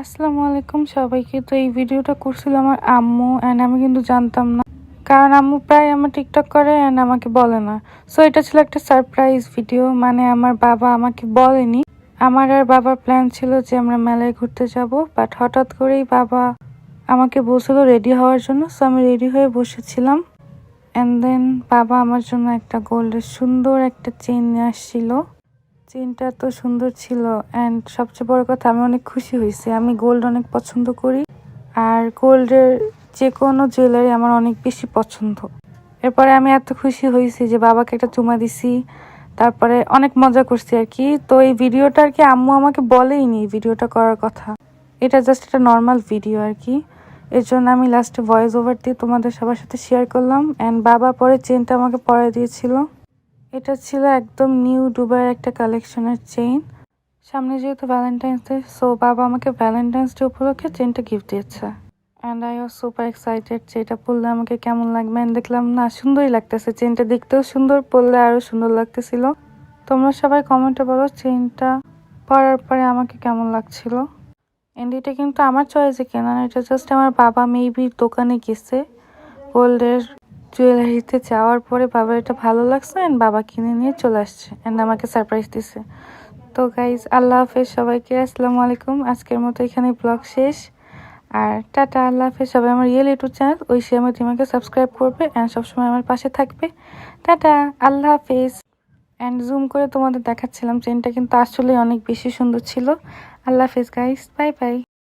আসসালামু আলাইকুম। সবাইকে তো এই ভিডিওটা করছিল আমার আম্মু অ্যান্ড আমি কিন্তু জানতাম না। কারণ আম্মু প্রায় আমার টিকটক করে অ্যান্ড আমাকে বলে না। সো এটা ছিল একটা সারপ্রাইজ ভিডিও মানে আমার বাবা আমাকে বলেনি। আমার আর বাবার প্ল্যান ছিল যে আমরা মেলায় ঘুরতে যাব বাট হঠাৎ করেই বাবা আমাকে বলছিল রেডি হওয়ার জন্য। সো আমি রেডি হয়ে বসেছিলাম। অ্যান্ড দেন বাবা আমার জন্য একটা গোল্ডের সুন্দর একটা চেন নিয়ে আসছিল। চেনটা তো সুন্দর ছিল অ্যান্ড সবচেয়ে বড় কথা, আমি অনেক খুশি হয়েছি। আমি গোল্ড অনেক পছন্দ করি, আর গোল্ডের যে কোনো জুয়েলারি আমার অনেক বেশি পছন্দ। এরপরে আমি এত খুশি হয়েছি যে বাবাকে একটা চুমা দিছি, তারপরে অনেক মজা করছি আর কি। তো এই ভিডিওটা আর কি আম্মু আমাকে বলেইনি ভিডিওটা করার কথা। এটা জাস্ট একটা নর্মাল ভিডিও আর কি। এর জন্য আমি লাস্টে ভয়েস ওভার দিয়ে তোমাদের সবার সাথে শেয়ার করলাম অ্যান্ড বাবা পরে চেনটা আমাকে পরে দিয়েছিল। এটা ছিল একদম নিউ দুবাইয়ের একটা কালেকশনের চেইন। সামনে যেহেতু ভ্যালেন্টাইন্স ডে সো বাবা আমাকে ভ্যালেন্টাইন্স ডে উপলক্ষে চেনটা গিফট দিয়েছে। And I was super excited যে এটা পরলে আমাকে কেমন লাগবে। অ্যান্ড দেখলাম, না, সুন্দরই লাগতেছে। চেনটা দেখতেও সুন্দর, পরলে আরও সুন্দর লাগতেছিল। তোমরা সবাই কমেন্টে বলো চেনটা পরার পরে আমাকে কেমন লাগছিল। অ্যান্ড এটা কিন্তু আমার চয়েসে কেনা এটা জাস্ট আমার বাবা মেবি দোকানে গেছে। গোল্ডের জুয়েলারিতে যাওয়ার পরে বাবার এটা ভালো লাগছে অ্যান্ড বাবা কিনে নিয়ে চলে আসছে অ্যান্ড আমাকে সারপ্রাইজ দিছে। তো গাইজ আল্লাহ হাফেজ সবাইকে আসসালামু আলাইকুম। আজকের মতো এখানে ব্লগ শেষ। আর টাটা, আল্লাহ হাফেজ। সবাই আমার রিয়েল ইউটিউব চ্যানেল ওই সে আমার টিমাকে সাবস্ক্রাইব করবে অ্যান্ড সবসময় আমার পাশে থাকবে। টাটা, আল্লাহ হাফেজ। অ্যান্ড জুম করে তোমাদের দেখাচ্ছিলাম ট্রেনটা কিন্তু আসলে অনেক বেশি সুন্দর ছিল। আল্লাহ হাফেজ গাইস বাই বাই